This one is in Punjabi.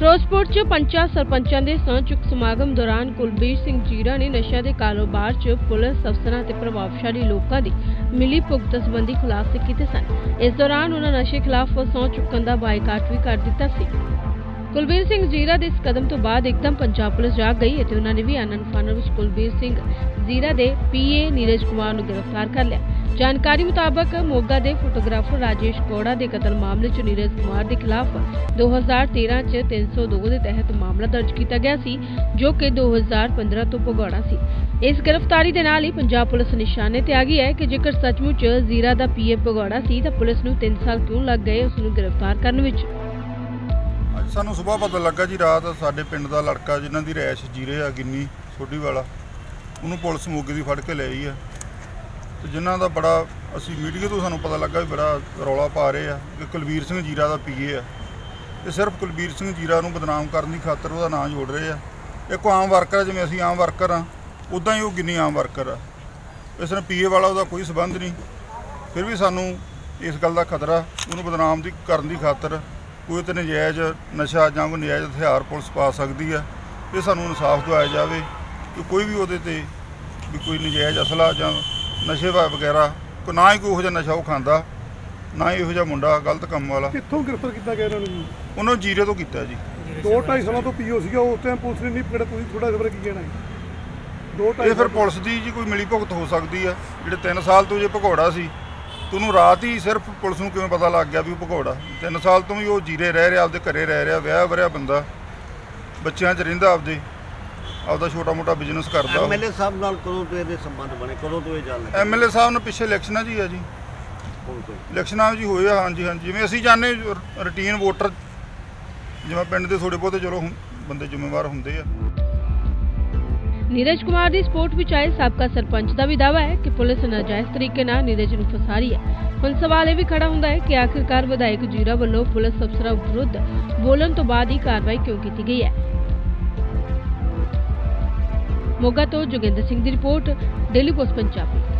ਫਿਰੋਜ਼ਪੁਰ 'ਚ ਪੰਚਾਂ ਸਰਪੰਚਾਂ ਦੇ ਸਹੁੰ ਚੁੱਕ ਸਮਾਗਮ ਦੌਰਾਨ ਕੁਲਬੀਰ ਸਿੰਘ ਜੀਰਾ ਨੇ ਨਸ਼ਿਆਂ ਦੇ ਕਾਰੋਬਾਰ 'ਚ ਪੁਲਿਸ ਅਫਸਰਾਂ ਤੇ ਪ੍ਰਭਾਵਸ਼ਾਲੀ ਲੋਕਾਂ ਦੀ ਮਿਲੀ ਭੁਗਤ ਸੰਬੰਧੀ ਖੁਲਾਸੇ ਕੀਤੇ ਸਨ। ਇਸ ਦੌਰਾਨ ਉਹਨਾਂ ਨਸ਼ੇ ਖਿਲਾਫ ਸਹੁੰ ਚੁੱਕਣ ਦਾ ਬਾਈਕਾਟ ਵੀ ਕਰ ਦਿੱਤਾ ਸੀ। ਕੁਲਬੀਰ ਸਿੰਘ ਜੀਰਾ ਦੇ ਇਸ ਕਦਮ ਤੋਂ ਬਾਅਦ ਇੱਕਦਮ ਪੰਜਾਬ ਪੁਲਿਸ ਜਾਗ ਗਈ ਅਤੇ ਉਹਨਾਂ ਨੇ ਵੀ ਆਨੰਦ ਫਾਨਰ ਵਿੱਚ ਕੁਲਬੀਰ ਸਿੰਘ ਜੀਰਾ ਦੇ ਪੀਏ ਨੀਰਜ ਕੁਮਾਰ ਨੂੰ ਗ੍ਰਿਫਤਾਰ ਕਰ ਲਿਆ। ਜਾਣਕਾਰੀ ਮੁਤਾਬਕ ਮੋਗਾ ਦੇ ਫੋਟੋਗ੍ਰਾਫਰ ਰਾਜੇਸ਼ ਕੋੜਾ ਦੇ ਕਤਲ ਮਾਮਲੇ 'ਚ ਨੀਰਜ ਕੁਮਾਰ ਦੇ ਖਿਲਾਫ 2013 'ਚ 302 ਦੇ ਤਹਿਤ ਮਾਮਲਾ ਦਰਜ ਕੀਤਾ ਗਿਆ ਸੀ, ਜੋ ਕਿ 2015 ਤੋਂ ਭਗੌੜਾ ਸੀ। ਇਸ ਗ੍ਰਿਫਤਾਰੀ ਦੇ ਨਾਲ ਹੀ ਪੰਜਾਬ ਪੁਲਿਸ ਨਿਸ਼ਾਨੇ ਤੇ ਆ ਗਈ ਹੈ ਕਿ ਜੇਕਰ ਸੱਚਮੁੱਚ ਜ਼ੀਰਾ ਦਾ ਪੀਏ ਭਗੌੜਾ ਸੀ ਤਾਂ ਪੁਲਿਸ ਨੂੰ 3 ਸਾਲ ਕਿਉਂ ਲੱਗ ਗਏ ਉਸ ਨੂੰ ਗ੍ਰਿਫਤਾਰ ਕਰਨ ਵਿੱਚ? ਅੱਜ ਸਾਨੂੰ ਸਵੇਰ ਪਤਾ ਲੱਗਾ ਜੀ ਰਾਤ ਸਾਡੇ ਪਿੰਡ ਦਾ ਲੜਕਾ ਜਿਨ੍ਹਾਂ ਦੀ ਰੈਸ਼ ਜੀਰੇ ਆ ਗਿੰਨੀ ਸੋਢੀ ਵਾਲਾ ਉਹਨੂੰ ਪੁਲਿਸ ਮੋਗੇ ਦੀ ਫੜ ਕੇ ਲੈ ਆਈ ਆ। ਤੇ ਜਿਨ੍ਹਾਂ ਦਾ ਬੜਾ ਅਸੀਂ ਮੀਡੀਆ ਤੋਂ ਸਾਨੂੰ ਪਤਾ ਲੱਗਾ ਵੀ ਬੜਾ ਰੌਲਾ ਪਾ ਰਹੇ ਆ ਕਿ ਕੁਲਬੀਰ ਸਿੰਘ ਜੀਰਾ ਦਾ ਪੀਏ ਆ। ਤੇ ਸਿਰਫ ਕੁਲਬੀਰ ਸਿੰਘ ਜੀਰਾ ਨੂੰ ਬਦਨਾਮ ਕਰਨ ਦੀ ਖਾਤਰ ਉਹਦਾ ਨਾਂ ਜੋੜ ਰਹੇ ਆ। ਇੱਕ ਆਮ ਵਰਕਰ ਆ, ਜਿਵੇਂ ਅਸੀਂ ਆਮ ਵਰਕਰ ਆ ਉਦਾਂ ਹੀ ਉਹ ਗਿੰਨੀ ਆਮ ਵਰਕਰ ਆ। ਇਸ ਨਾਲ ਪੀਏ ਵਾਲਾ ਉਹਦਾ ਕੋਈ ਸਬੰਧ ਨਹੀਂ। ਫਿਰ ਵੀ ਸਾਨੂੰ ਇਸ ਗੱਲ ਦਾ ਖਤਰਾ ਉਹਨੂੰ ਬਦਨਾਮ ਦੀ ਕਰਨ ਦੀ ਖਾਤਰ ਕੋਈ ਤੇ ਨਜਾਇਜ਼ ਨਸ਼ਾ ਜਾਂ ਕੋਈ ਨਜਾਇਜ਼ ਹਥਿਆਰ ਪੁਲਿਸ ਪਾ ਸਕਦੀ ਹੈ ਇਹ ਸਾਨੂੰ ਇਨਸਾਫ ਦਿਵਾਇਆ ਜਾਵੇ ਕਿ ਕੋਈ ਵੀ ਉਹਦੇ ਤੇ ਵੀ ਕੋਈ ਨਜਾਇਜ਼ ਅਸਲਾ ਜਾਂ ਨਸ਼ੇ ਵਾ- ਵਗੈਰਾ ਕੋ ਨਾ ਹੀ ਕੋਈ ਇਹੋ ਜਿਹਾ ਨਸ਼ਾ ਉਹ ਖਾਂਦਾ ਨਾ ਹੀ ਇਹੋ ਜਿਹਾ ਮੁੰਡਾ ਗਲਤ ਕੰਮ ਵਾਲਾ। ਕਿੱਥੋਂ ਗ੍ਰਿਫਤਾਰ ਕੀਤਾ ਗਿਆ ਇਹਨਾਂ ਨੂੰ ਜੀ? ਉਹਨੂੰ ਜੀਰੇ ਤੋਂ ਕੀਤਾ ਜੀ। ਦੋ ਢਾਈ ਸਾਲਾਂ ਤੋਂ ਪੀਓ ਸੀਗਾ ਉਸ ਟਾਈਮ ਪੁਲਿਸ ਨੇ ਨਹੀਂ ਪਕੜਿਆ ਤੁਸੀਂ ਥੋੜਾ ਖਬਰ ਕੀ ਕਹਿਣਾ ਹੈ ਇਹ ਫਿਰ ਪੁਲਿਸ ਦੀ ਜੀ ਕੋਈ ਮਿਲੀ ਭੁਗਤ ਹੋ ਸਕਦੀ ਆ ਜਿਹੜੇ 3 ਸਾਲ ਤੋਂ ਜੇ ਭਗੌੜਾ ਸੀ ਤੇ ਉਹਨੂੰ ਰਾਤ ਹੀ ਸਿਰਫ ਪੁਲਿਸ ਨੂੰ ਕਿਵੇਂ ਪਤਾ ਲੱਗ ਗਿਆ ਵੀ ਉਹ ਭਗੌੜਾ? 3 ਸਾਲ ਤੋਂ ਵੀ ਉਹ ਜੀਰੇ ਰਹਿ ਰਿਹਾ ਆਪਦੇ ਘਰੇ ਰਹਿ ਰਿਹਾ ਵਿਆਹ ਵਰਿਆ ਬੰਦਾ। ਬੱਚਿਆਂ 'ਚ ਰਹਿੰਦਾ ਆਪਦੇ। ਆਪਦਾ ਛੋਟਾ ਮੋਟਾ ਬਿਜ਼ਨਸ ਕਰਦਾ ਐਮਐਲਏ ਸਾਹਿਬ ਨਾਲ ਕਦੋਂ ਤੋਂ ਇਹਦੇ ਸੰਬੰਧ ਬਣੇ? ਕਦੋਂ ਤੋਂ ਇਹ ਜਾਣ ਲੱਗੇ ਐਮਐਲਏ ਸਾਹਿਬ ਨੇ ਪਿੱਛੇ ਇਲੈਕਸ਼ਨਾਂ ਹੀ ਆ ਜੀ। ਇਲੈਕਸ਼ਨਾਂ ਹੀ ਹੋਏ ਆ ਹਾਂਜੀ ਹਾਂਜੀ। ਜਿਵੇਂ ਅਸੀਂ ਜਾਣਦੇ ਰੂਟੀਨ ਵੋਟਰ ਜਿਵੇਂ ਪਿੰਡ ਦੇ ਥੋੜੇ ਬਹੁਤੇ ਚਲੋ ਬੰਦੇ ਜ਼ਿੰਮੇਵਾਰ ਹੁੰਦੇ ਆ। ਨੀਰਜ ਕੁਮਾਰ ਦੀ ਸਪੋਰਟ ਵਿੱਚ ਆਏ ਸਾਬਕਾ ਸਰਪੰਚ ਦਾ ਵੀ ਦਾਅਵਾ ਹੈ ਕਿ ਪੁਲਿਸ ਨਾਜਾਇਜ਼ ਤਰੀਕੇ ਨਾਲ ਨੀਰਜ ਨੂੰ ਫਸਾ ਰਹੀ ਹੈ। ਹੁਣ ਸਵਾਲ ਇਹ ਵੀ ਖੜਾ ਹੁੰਦਾ ਹੈ ਕਿ ਆਖਿਰਕਾਰ ਵਿਧਾਇਕ ਜੀਰਾ ਵੱਲੋਂ ਪੁਲਿਸ ਅਫਸਰਾਂ ਵਿਰੁੱਧ ਬੋਲਣ ਤੋਂ ਬਾਅਦ ਹੀ ਕਾਰਵਾਈ ਕਿਉਂ ਕੀਤੀ ਗਈ ਹੈ? ਮੋਗਾ ਤੋਂ ਜੋਗਿੰਦਰ ਸਿੰਘ ਦੀ ਰਿਪੋਰਟ, ਡੇਲੀ ਪੋਸਟ, ਪੰਜਾਬੀ।